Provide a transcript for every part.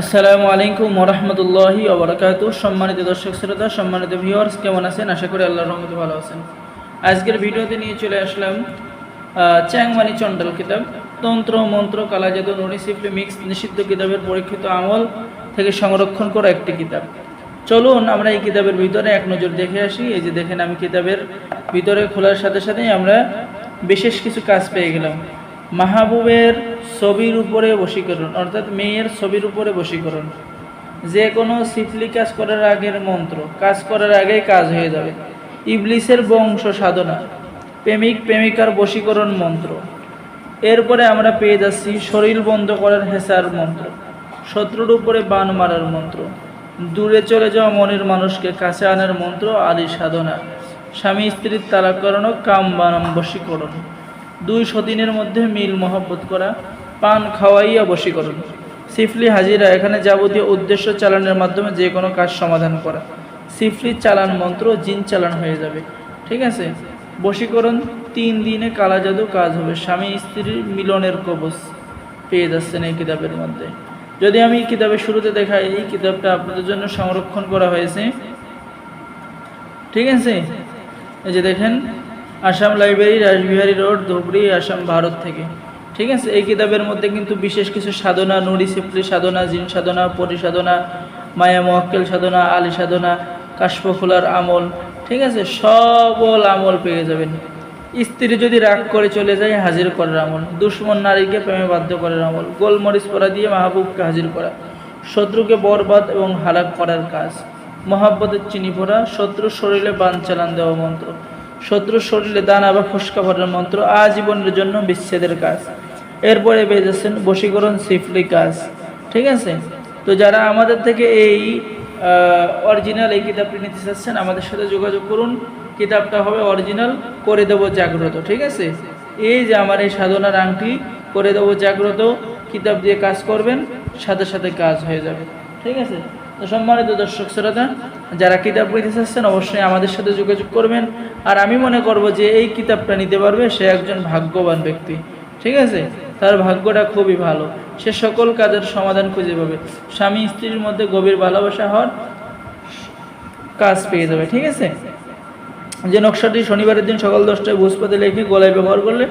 আসসালামু আলাইকুম ওরহমতুল্লাহি ওবরাকাত সম্মানিত দর্শক শ্রোতা, সম্মানিত ভিউয়ার্স কেমন আছেন? আশা করি আল্লাহর রহমতে ভালো আছেন। আজকের ভিডিওতে নিয়ে চলে আসলাম চ্যাংমানি চন্ডাল কিতাব, তন্ত্র, মন্ত্র কালাজাদু নুনি সিফলি মিক্স, নিষিদ্ধ কিতাবের পরীক্ষিত আমল থেকে সংরক্ষণ করা একটি কিতাব। চলুন আমরা এই কিতাবের ভিতরে এক নজর দেখে আসি। এই যে দেখেন আমি কিতাবের ভিতরে খোলার সাথে সাথেই আমরা বিশেষ কিছু কাজ পেয়ে গেলাম। মাহবুবের ছবির উপরে বশীকরণ, অর্থাৎ মেয়ের ছবির উপরে বশীকরণ। যে কোনো সিফলি কাজ করার আগের মন্ত্র, কাজ করার আগে কাজ হয়ে যাবে। ইবলিসের বংশ সাধনা, প্রেমিক প্রেমিকার বশীকরণ মন্ত্র। এরপরে আমরা পেয়ে যাচ্ছি শরীর বন্ধ করার হেসার মন্ত্র, শত্রুর উপরে বান মারার মন্ত্র, দূরে চলে যাওয়া মনের মানুষকে কাছে আনার মন্ত্র আদি সাধনা, স্বামী স্ত্রীর তালাক করানো কাম বানাম বশীকরণ। দুই সদিনের মধ্যে মিল মহব্বত করা পান খাওয়াইয়া বশীকরণ সিফলি হাজিরা এখানে যাবতীয় উদ্দেশ্য চালানের মাধ্যমে যে কোনো কাজ সমাধান করা। সিফলি চালান মন্ত্র জিন চালান হয়ে যাবে। ঠিক আছে? বশীকরণ তিন দিনে কালা জাদু কাজ হবে। স্বামী স্ত্রীর মিলনের কবচ পেয়ে যাচ্ছেন এই কিতাবের মধ্যে। যদি আমি কিতাবের শুরুতে দেখাই, এই কিতাবটা আপনাদের জন্য সংরক্ষণ করা হয়েছে। ঠিক আছে? এই যে দেখেন, আসাম লাইব্রেরি রাসবিহারী রোড, ধুবড়ি, আসাম, ভারত থেকে। ঠিক আছে? এই কিতাবের মধ্যে কিন্তু বিশেষ কিছু সাধনা, নুরি সিফলি সাধনা, জিন সাধনা পরিসাধনা মায়া মোয়াক্কেল সাধনা, আলী সাধনা কাশফুলার আমল, ঠিক আছে? সবল আমল পেয়ে যাবেন। স্ত্রী যদি রাগ করে চলে যায়, হাজির করার আমল। দুশ্মন নারীকে প্রেমে বাধ্য করার আমল। গোলমরিচ পরা দিয়ে মাহবুবকে হাজির করা। শত্রুকে বরবাদ এবং হালাক করার কাজ। মহাব্বতের চিনি ভরা শত্রুর শরীরে বান চালান দেওয়া মন্ত্র। শত্রুর শরীরে দানা বা ফুসকা ভরার মন্ত্র আজীবনের জন্য বিচ্ছেদের কাজ। এরপরে পেয়ে যাচ্ছেন বশীকরণ সিফলি কাজ। ঠিক আছে? তো যারা আমাদের থেকে এই অরিজিনাল এই কিতাবটি নিতে চাচ্ছেন, আমাদের সাথে যোগাযোগ করুন। কিতাবটা হবে অরিজিনাল করে দেবো জাগ্রত। ঠিক আছে? এই যে আমার এই সাধনার আংটি, করে দেবো জাগ্রত। কিতাব দিয়ে কাজ করবেন, সাথে সাথে কাজ হয়ে যাবে। ঠিক আছে? তো সম্মানিত দর্শক শ্রোতা, যারা কিতাব নিতে চাচ্ছেন অবশ্যই আমাদের সাথে যোগাযোগ করবেন। আর আমি মনে করব যে এই কিতাবটা নিতে পারবে সে একজন ভাগ্যবান ব্যক্তি। ঠিক আছে? তার ভাগ্যটা খুবই ভালো। সে সকল কাজের সমাধান খুঁজে পাবে। স্বামী স্ত্রীর মধ্যে গভীর ভালোবাসা হওয়ার কাজ পেয়ে যাবে। ঠিক আছে? যে নকশাটি শনিবারের দিন সকাল দশটায় বৃহস্পতি লেখে গলায় ব্যবহার করলে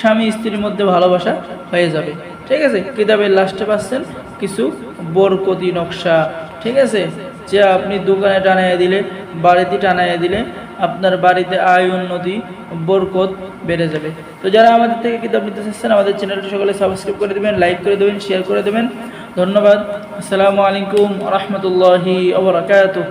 স্বামী স্ত্রীর মধ্যে ভালোবাসা হয়ে যাবে। ঠিক আছে? কিতাবের লাস্টে পাচ্ছেন কিছু বরকতি নকশা। ঠিক আছে? যে আপনি দোকানে টানাইয়া দিলে, বাড়িতে টানাইয়া দিলে, আপনার বাড়িতে আয়, উন্নতি, বরকত বেড়ে যাবে। তো যারা আমাদের থেকে কিতাব নিতে চাচ্ছেন, আমাদের চ্যানেলটি সকলে সাবস্ক্রাইব করে দেবেন লাইক করে দেবেন শেয়ার করে দেবেন। ধন্যবাদ। আসসালামু আলাইকুম রহমতুল্লাহি আবরাকাতুহ